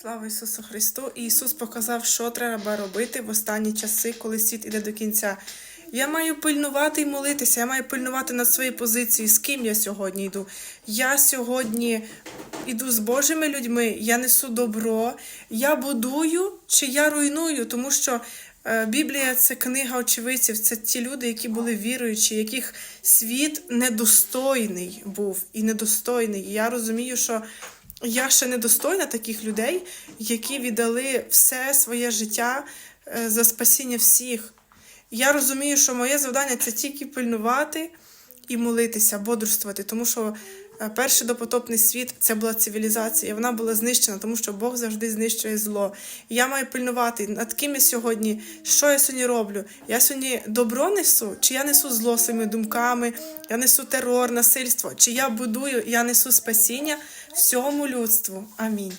Слава Ісусу Христу! Ісус показав, що треба робити в останні часи, коли світ іде до кінця. Я маю пильнувати і молитися, я маю пильнувати над своєю позицією, з ким я сьогодні йду. Я сьогодні йду з Божими людьми, я несу добро, я будую чи я руйную, тому що е, Біблія це книга очевидців, це ті люди, які були віруючі, яких світ недостойний був і недостойний. І я розумію, що я ще недостойна таких людей, які віддали все своє життя е, за спасіння всіх. Я розумію, що моє завдання це тільки пильнувати і молитися, бодрствувати, тому що перший допотопний світ це була цивілізація, вона була знищена, тому що Бог завжди знищує зло. І я маю пильнувати, над ким я сьогодні, що я сьогодні роблю. Я сьогодні добро несу, чи я несу зло своїми думками, я несу терор, насильство, чи я будую, я несу спасіння всьому людству. Амінь.